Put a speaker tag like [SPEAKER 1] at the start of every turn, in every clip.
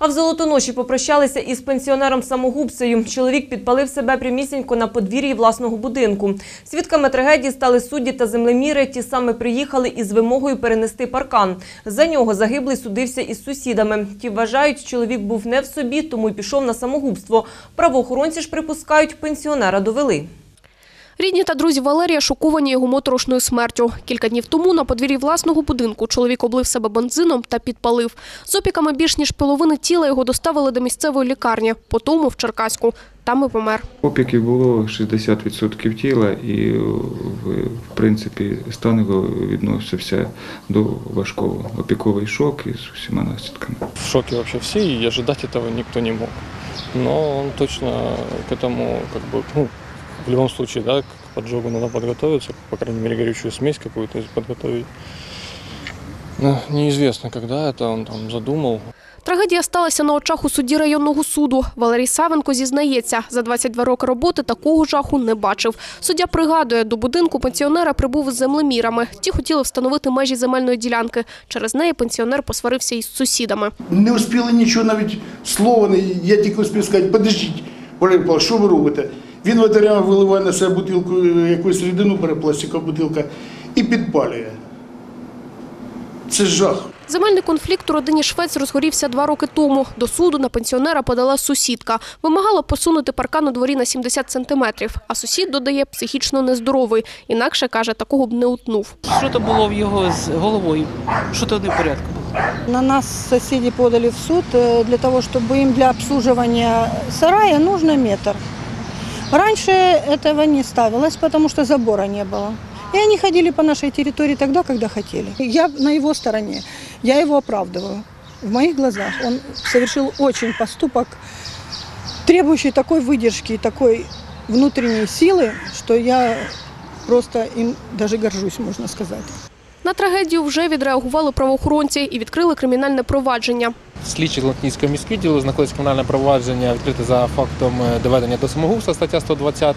[SPEAKER 1] А в Золотоноші попрощалися із пенсіонером-самогубцею. Чоловік підпалив себе прямісінько на подвір'ї власного будинку. Свідками трагедії стали судді та землеміри. Ті саме приїхали із вимогою перенести паркан. За нього загиблий судився із сусідами. Ті вважають, чоловік був не в собі, тому й пішов на самогубство. Правоохоронці ж припускають, пенсіонера довели.
[SPEAKER 2] Рідні та друзі Валерія шоковані його моторошною смертю. Кілька днів тому на подвір'ї власного будинку чоловік облив себе бензином та підпалив. З опіками більш ніж половини тіла його доставили до місцевої лікарні, потому в Черкаську. Там і помер.
[SPEAKER 3] Опіків було 60% тіла, і в, в принципі стан його відносився до важкого опіковий шок із усіма наслідками.
[SPEAKER 4] в шоке вообще все, и ожидать этого никто не мог. Но он точно к этому, как бы, ну, в любом случае, да, к поджогу надо подготовиться, по крайней мере, горючую смесь какую-то подготовить. Но неизвестно, когда это он там задумал.
[SPEAKER 2] Трагедія сталася на очах у суді районного суду. Валерій Савенко зізнається, за 22 роки роботи такого жаху не бачив. Суддя пригадує, до будинку пенсіонера прибув з землемірами. Ті хотіли встановити межі земельної ділянки. Через неї пенсіонер посварився із сусідами.
[SPEAKER 5] Не успіли нічого, навіть слова, я тільки успів сказати, подождіть, Валерій Павлович, що ви робите? Він ветерян виливає на себе бутилку, е, якусь рідину бере, пластикова бутилка, і підпалює. Це жах.
[SPEAKER 2] Земельний конфлікт у родині Швець розгорівся два роки тому. До суду на пенсіонера подала сусідка. Вимагала посунути паркан у дворі на 70 сантиметрів. А сусід додає психічно нездоровий. Інакше, каже, такого б не утнув.
[SPEAKER 6] Що то було в його з головою? Що то не в порядку було?
[SPEAKER 7] На нас соседи подали в суд э, для того, чтобы им для обслуживания сарая нужно метр. Раньше этого не ставилось, потому что забора не было. И они ходили по нашей территории тогда, когда хотели. Я на его стороне, я его оправдываю. В моих глазах он совершил очень поступок, требующий такой выдержки и такой внутренней силы, что я просто им даже горжусь, можно сказать.
[SPEAKER 2] На трагедію вже відреагували правоохоронці і відкрили кримінальне провадження.
[SPEAKER 8] Слідчі Латинського міськвідділу знаходиться кримінальне провадження відкрите за фактом е, доведення до самогубства, стаття 120.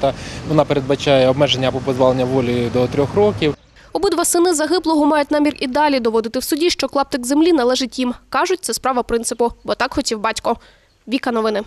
[SPEAKER 8] Вона передбачає обмеження або позбавлення волі до трьох років.
[SPEAKER 2] Обидва сини загиблого мають намір і далі доводити в суді, що клаптик землі належить їм. Кажуть, це справа принципу, бо так хотів батько. Віка новини.